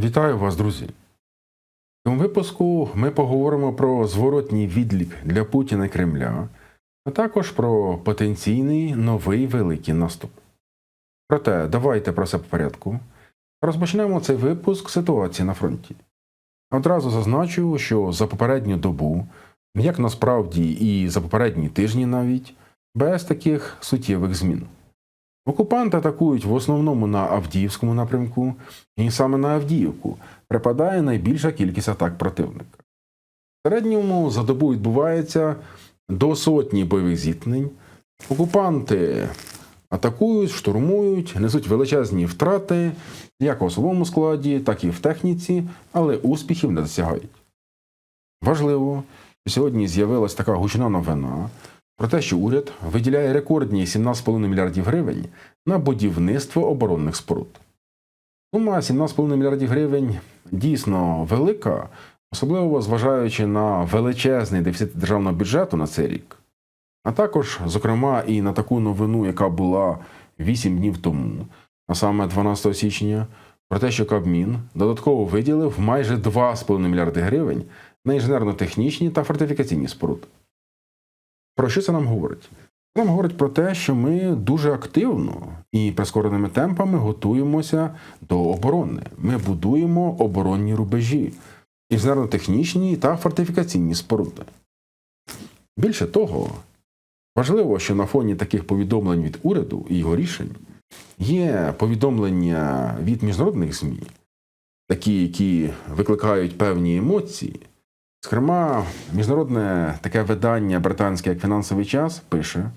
Вітаю вас, друзі! В цьому випуску ми поговоримо про зворотній відлік для Путіна і Кремля, а також про потенційний новий великий наступ. Проте, давайте про все по порядку. Розпочнемо цей випуск ситуації на фронті. Одразу зазначу, що за попередню добу, як насправді і за попередні тижні навіть, без таких суттєвих змін. Окупанти атакують в основному на Авдіївському напрямку, і саме на Авдіївку припадає найбільша кількість атак противника. В середньому за добу відбувається до сотні бойових зіткнень. Окупанти атакують, штурмують, несуть величезні втрати як в особовому складі, так і в техніці, але успіхів не досягають. Важливо, що сьогодні з'явилася така гучна новина про те, що уряд виділяє рекордні 17,5 мільярдів гривень на будівництво оборонних споруд. Сума 17,5 мільярдів гривень дійсно велика, особливо зважаючи на величезний дефіцит державного бюджету на цей рік, а також, зокрема, і на таку новину, яка була 8 днів тому, а саме 12 січня, про те, що Кабмін додатково виділив майже 2,5 мільярди гривень на інженерно-технічні та фортифікаційні споруди. Про що це нам говорить? Це нам говорить про те, що ми дуже активно і прискореними темпами готуємося до оборони. Ми будуємо оборонні рубежі, інженерно-технічні та фортифікаційні споруди. Більше того, важливо, що на фоні таких повідомлень від уряду і його рішень є повідомлення від міжнародних ЗМІ, такі, які викликають певні емоції. Зокрема, міжнародне таке видання британське як фінансовий час пише,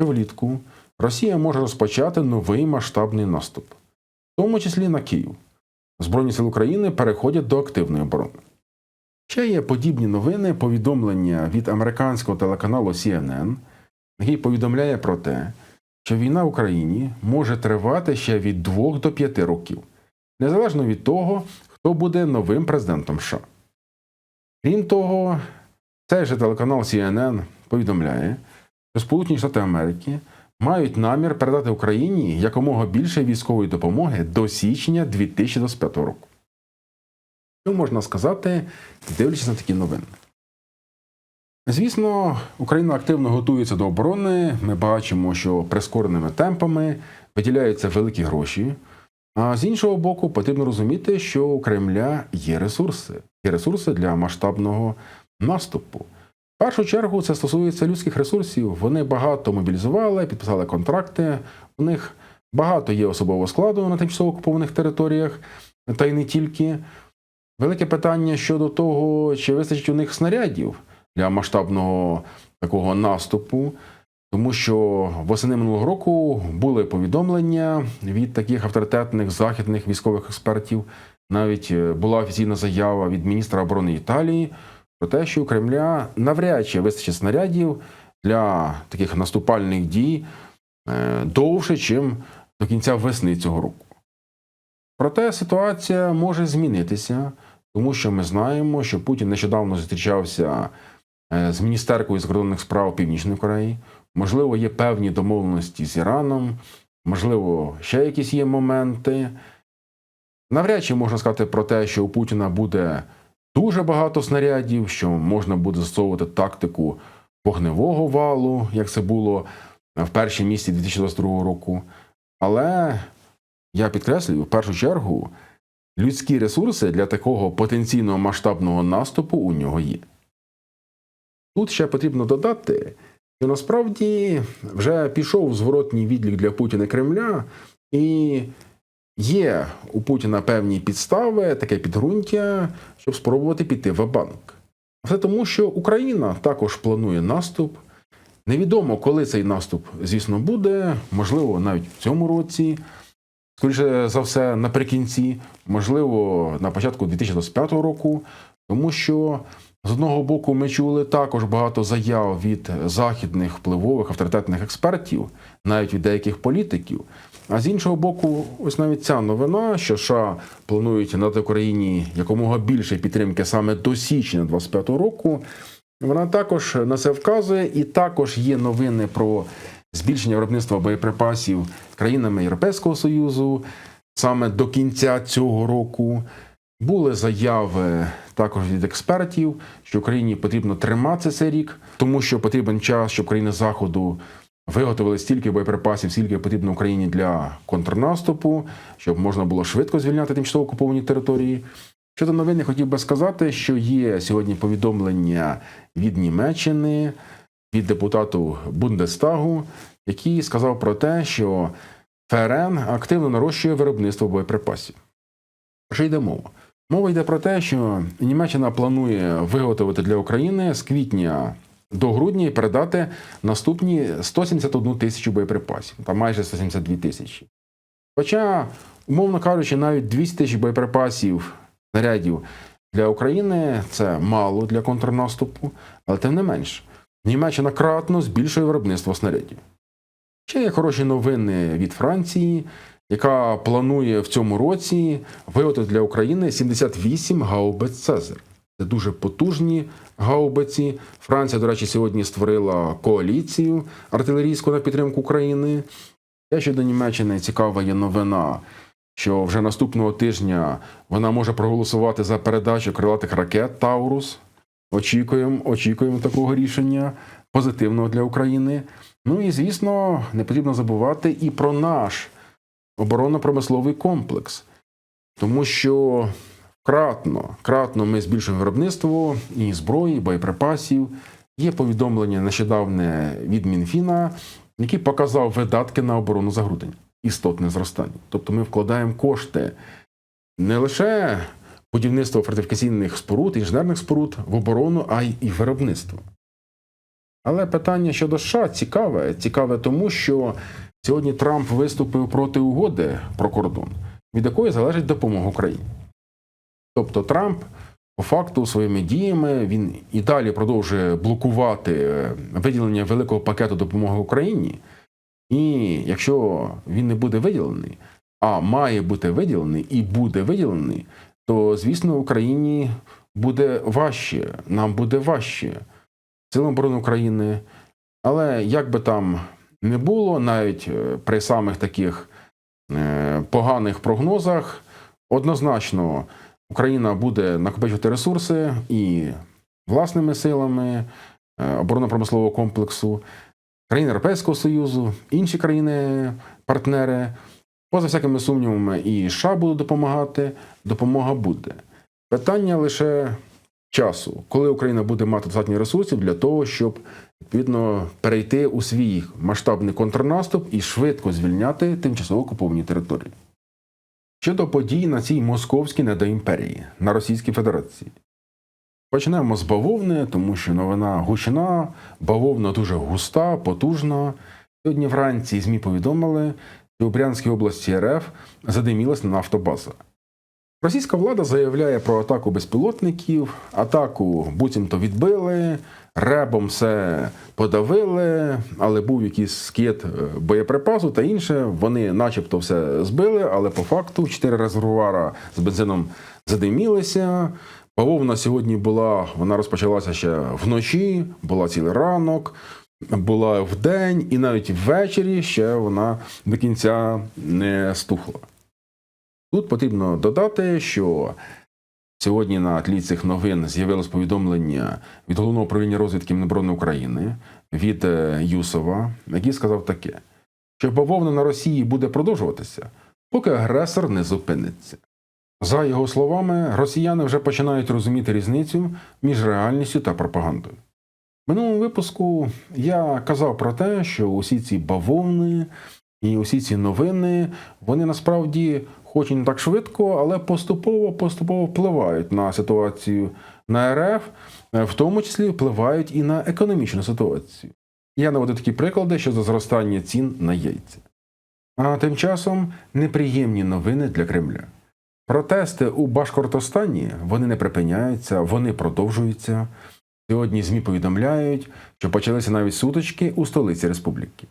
що влітку Росія може розпочати новий масштабний наступ, в тому числі на Київ. Збройні сили України переходять до активної оборони. Ще є подібні новини, повідомлення від американського телеканалу CNN, який повідомляє про те, що війна в Україні може тривати ще від 2 до 5 років, незалежно від того, хто буде новим президентом США. Крім того, цей же телеканал CNN повідомляє, що Сполучені Штати Америки мають намір передати Україні якомога більше військової допомоги до січня 2025 року. Що можна сказати, дивлячись на такі новини? Звісно, Україна активно готується до оборони. Ми бачимо, що прискореними темпами виділяються великі гроші. А з іншого боку, потрібно розуміти, що у Кремля є ресурси, є ресурси для масштабного наступу. В першу чергу це стосується людських ресурсів. Вони багато мобілізували, підписали контракти. У них багато є особового складу на тимчасово окупованих територіях, та й не тільки. Велике питання щодо того, чи вистачить у них снарядів для масштабного такого наступу. Тому що восени минулого року були повідомлення від таких авторитетних західних військових експертів. Навіть е, була офіційна заява від міністра оборони Італії про те, що у Кремля навряд чи вистачить снарядів для таких наступальних дій е, довше, чим до кінця весни цього року. Проте ситуація може змінитися, тому що ми знаємо, що Путін нещодавно зустрічався е, з міністеркою закордонних справ Північної Кореї. Можливо, є певні домовленості з Іраном, можливо, ще якісь є моменти. Навряд чи можна сказати про те, що у Путіна буде дуже багато снарядів, що можна буде застосовувати тактику вогневого валу, як це було в першій місці 2022 року. Але я підкреслюю, в першу чергу, людські ресурси для такого потенційного масштабного наступу у нього є. Тут ще потрібно додати, що насправді вже пішов зворотній відлік для Путіна і Кремля, і є у Путіна певні підстави, таке підґрунтя, щоб спробувати піти в банк. Все тому, що Україна також планує наступ. Невідомо, коли цей наступ, звісно, буде, можливо, навіть в цьому році, скоріше за все, наприкінці, можливо, на початку 2025 року, тому що з одного боку, ми чули також багато заяв від західних впливових авторитетних експертів, навіть від деяких політиків. А з іншого боку, ось навіть ця новина, що США планують надати Україні якомога більше підтримки саме до січня 2025 року. Вона також на це вказує, і також є новини про збільшення виробництва боєприпасів країнами Європейського Союзу, саме до кінця цього року. Були заяви також від експертів, що Україні потрібно тримати цей рік, тому що потрібен час, щоб країни Заходу виготовили стільки боєприпасів, скільки потрібно Україні для контрнаступу, щоб можна було швидко звільняти тимчасово окуповані території. Щодо новин, я хотів би сказати, що є сьогодні повідомлення від Німеччини, від депутату Бундестагу, який сказав про те, що ФРН активно нарощує виробництво боєприпасів. Про що йде мова? Мова йде про те, що Німеччина планує виготовити для України з квітня до грудня і передати наступні 171 тисячу боєприпасів, там майже 172 тисячі. Хоча, умовно кажучи, навіть 200 тисяч боєприпасів снарядів для України це мало для контрнаступу, але тим не менш, Німеччина кратно збільшує виробництво снарядів. Ще є хороші новини від Франції, яка планує в цьому році виготовити для України 78 гаубиць Цезар. Це дуже потужні гаубиці. Франція, до речі, сьогодні створила коаліцію артилерійську на підтримку України. Ще щодо Німеччини цікава є новина, що вже наступного тижня вона може проголосувати за передачу крилатих ракет Таурус. Очікуємо, очікуємо такого рішення позитивного для України. Ну і звісно, не потрібно забувати і про наш оборонно-промисловий комплекс, тому що кратно, кратно ми збільшуємо виробництво і зброї, і боєприпасів. Є повідомлення нещодавне від Мінфіна, який показав видатки на оборону за грудень. Істотне зростання. Тобто ми вкладаємо кошти не лише будівництво фортифікаційних споруд, інженерних споруд в оборону, а й і виробництво. Але питання щодо США цікаве. Цікаве тому, що сьогодні Трамп виступив проти угоди про кордон, від якої залежить допомога Україні. Тобто Трамп, по факту, своїми діями він і далі продовжує блокувати е, виділення великого пакету допомоги Україні. І якщо він не буде виділений, а має бути виділений і буде виділений, то звісно Україні буде важче, нам буде важче. Силам оборони України. Але як би там не було, навіть е, при самих таких е, поганих прогнозах, однозначно Україна буде накопичувати ресурси і власними силами е, оборонно-промислового комплексу, країни Європейського Союзу, інші країни-партнери. Поза всякими сумнівами, і США будуть допомагати, допомога буде. Питання лише часу, коли Україна буде мати достатньо ресурсів для того, щоб відповідно перейти у свій масштабний контрнаступ і швидко звільняти тимчасово окуповані території. Щодо подій на цій московській недоімперії, на Російській Федерації. Почнемо з бавовни, тому що новина гучна, бавовна дуже густа, потужна. Сьогодні вранці ЗМІ повідомили, що у Брянській області РФ задимілася нафтобаза. Російська влада заявляє про атаку безпілотників, атаку буцімто відбили, ребом все подавили, але був якийсь скид е, боєприпасу та інше. Вони, начебто, все збили, але по факту чотири резервуара з бензином задимілися. Бавовна сьогодні була, вона розпочалася ще вночі, була цілий ранок, була вдень, і навіть ввечері ще вона до кінця не стухла. Тут потрібно додати, що сьогодні на тлі цих новин з'явилось повідомлення від головного управління розвідки Міноборони України від е, Юсова, який сказав таке, що бавовна на Росії буде продовжуватися, поки агресор не зупиниться. За його словами, росіяни вже починають розуміти різницю між реальністю та пропагандою. В минулому випуску я казав про те, що усі ці бавовни і усі ці новини, вони насправді хоч і не так швидко, але поступово поступово впливають на ситуацію на РФ, е, в тому числі впливають і на економічну ситуацію. Я наведу такі приклади щодо зростання цін на яйця. А тим часом неприємні новини для Кремля. Протести у Башкортостані вони не припиняються, вони продовжуються. Сьогодні ЗМІ повідомляють, що почалися навіть сутички у столиці республіки.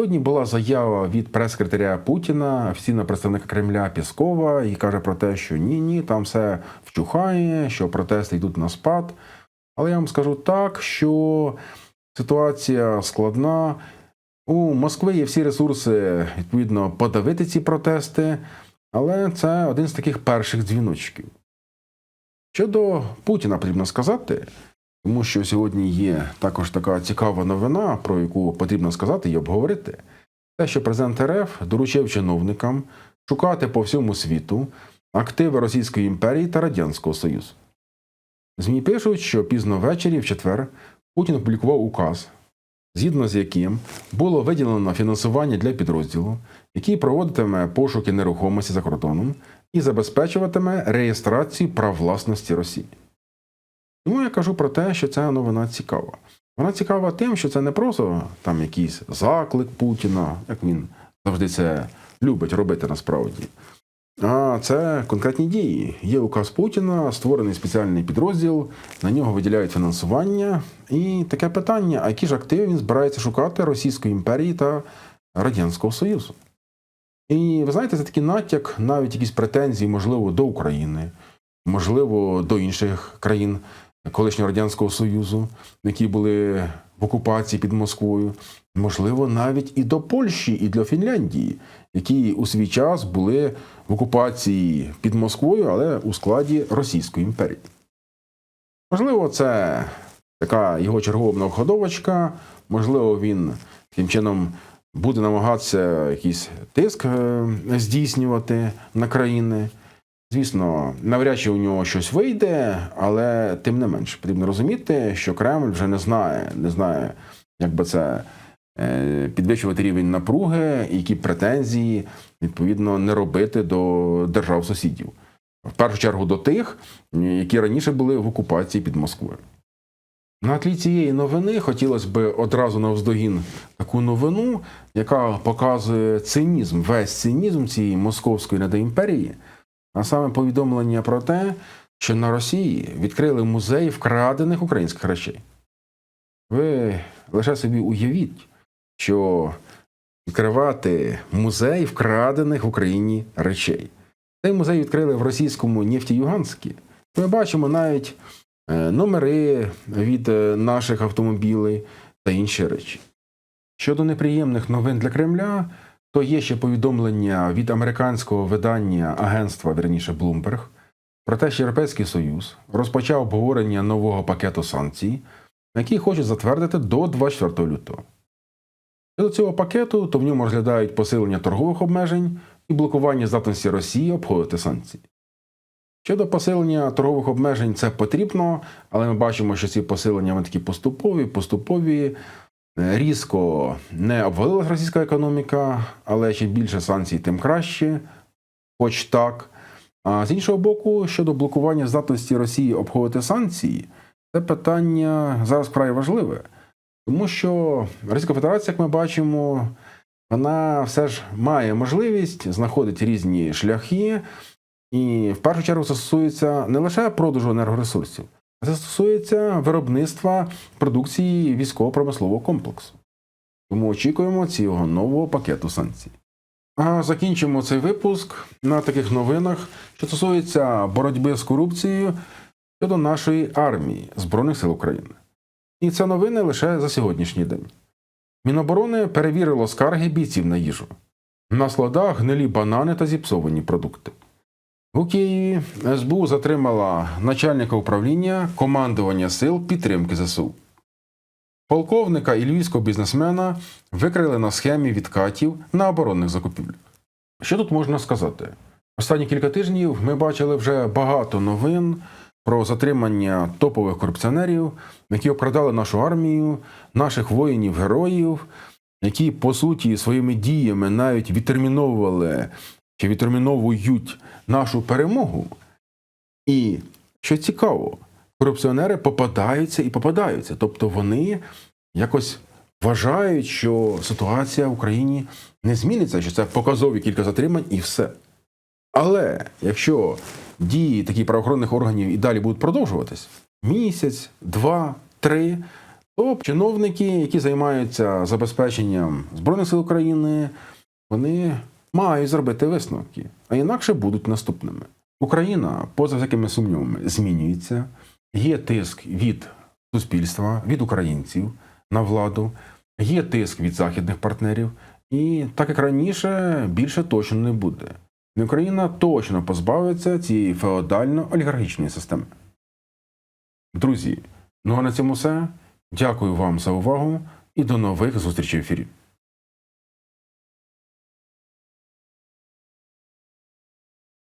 Сьогодні була заява від прес-секретаря Путіна, офіційного представника Кремля Піскова, і каже про те, що ні, ні, там все вчухає, що протести йдуть на спад. Але я вам скажу так, що ситуація складна. У Москви є всі ресурси відповідно подавити ці протести. Але це один з таких перших дзвіночків. Щодо Путіна потрібно сказати, тому що сьогодні є також така цікава новина, про яку потрібно сказати і обговорити. Те, що президент РФ доручив чиновникам шукати по всьому світу активи Російської імперії та Радянського Союзу. ЗМІ пишуть, що пізно ввечері, в четвер, Путін опублікував указ, згідно з яким було виділено фінансування для підрозділу, який проводитиме пошуки нерухомості за кордоном і забезпечуватиме реєстрацію прав власності Росії. Тому я кажу про те, що ця новина цікава. Вона цікава тим, що це не просто там якийсь заклик Путіна, як він завжди це любить робити насправді. А це конкретні дії. Є указ Путіна, створений спеціальний підрозділ, на нього виділяють фінансування. І таке питання: а які ж активи він збирається шукати Російської імперії та Радянського Союзу? І ви знаєте, це такий натяк, навіть якісь претензії, можливо, до України, можливо, до інших країн колишнього Радянського Союзу, які були в окупації під Москвою, можливо, навіть і до Польщі, і до Фінляндії, які у свій час були в окупації під Москвою, але у складі Російської імперії. Можливо, це така його чергова многоходовочка, можливо, він таким чином буде намагатися якийсь тиск е, здійснювати на країни. Звісно, навряд чи у нього щось вийде, але тим не менш потрібно розуміти, що Кремль вже не знає, не знає, як би це е, підвищувати рівень напруги, які претензії відповідно не робити до держав сусідів. В першу чергу до тих, які раніше були в окупації під Москвою. На тлі цієї новини хотілося б одразу навздогін таку новину, яка показує цинізм, весь цинізм цієї московської недоімперії, а саме повідомлення про те, що на Росії відкрили музей вкрадених українських речей. Ви лише собі уявіть, що відкривати музей вкрадених в Україні речей. Цей музей відкрили в російському Нефтіюганські. Ми бачимо навіть е, номери від е, наших автомобілів та інші речі. Щодо неприємних новин для Кремля, то є ще повідомлення від американського видання агентства, верніше Bloomberg, про те, що Європейський Союз розпочав обговорення нового пакету санкцій, який хочуть затвердити до 24 лютого. Щодо цього пакету, то в ньому розглядають посилення торгових обмежень і блокування здатності Росії обходити санкції. Щодо посилення торгових обмежень, це потрібно, але ми бачимо, що ці посилення вони такі поступові, поступові. Різко не обвалилась російська економіка, але чим більше санкцій, тим краще, хоч так. А з іншого боку, щодо блокування здатності Росії обходити санкції, це питання зараз вкрай важливе. Тому що Російська Федерація, як ми бачимо, вона все ж має можливість знаходити різні шляхи, і в першу чергу стосується не лише продажу енергоресурсів, це стосується виробництва продукції військово-промислового комплексу. Тому очікуємо цього нового пакету санкцій. А закінчимо цей випуск на таких новинах, що стосується боротьби з корупцією щодо нашої армії Збройних сил України. І це новини лише за сьогоднішній день. Міноборони перевірило скарги бійців на їжу. На складах гнилі банани та зіпсовані продукти. У Києві СБУ затримала начальника управління командування сил підтримки ЗСУ. Полковника і львівського бізнесмена викрили на схемі відкатів на оборонних закупівлях. Що тут можна сказати? Останні кілька тижнів ми бачили вже багато новин про затримання топових корупціонерів, які обкрадали нашу армію, наших воїнів-героїв, які, по суті, своїми діями навіть відтерміновували чи відтерміновують нашу перемогу. І що цікаво, корупціонери попадаються і попадаються. Тобто вони якось вважають, що ситуація в Україні не зміниться, що це показові кілька затримань і все. Але якщо дії таких правоохоронних органів і далі будуть продовжуватись місяць, два, три, то чиновники, які займаються забезпеченням Збройних сил України, вони мають зробити висновки, а інакше будуть наступними. Україна, поза всякими сумнівами, змінюється. Є тиск від суспільства, від українців на владу, є тиск від західних партнерів, і так як раніше більше точно не буде. Україна точно позбавиться цієї феодально-олігархічної системи. Друзі, ну а на цьому все. Дякую вам за увагу і до нових зустрічей в ефірі.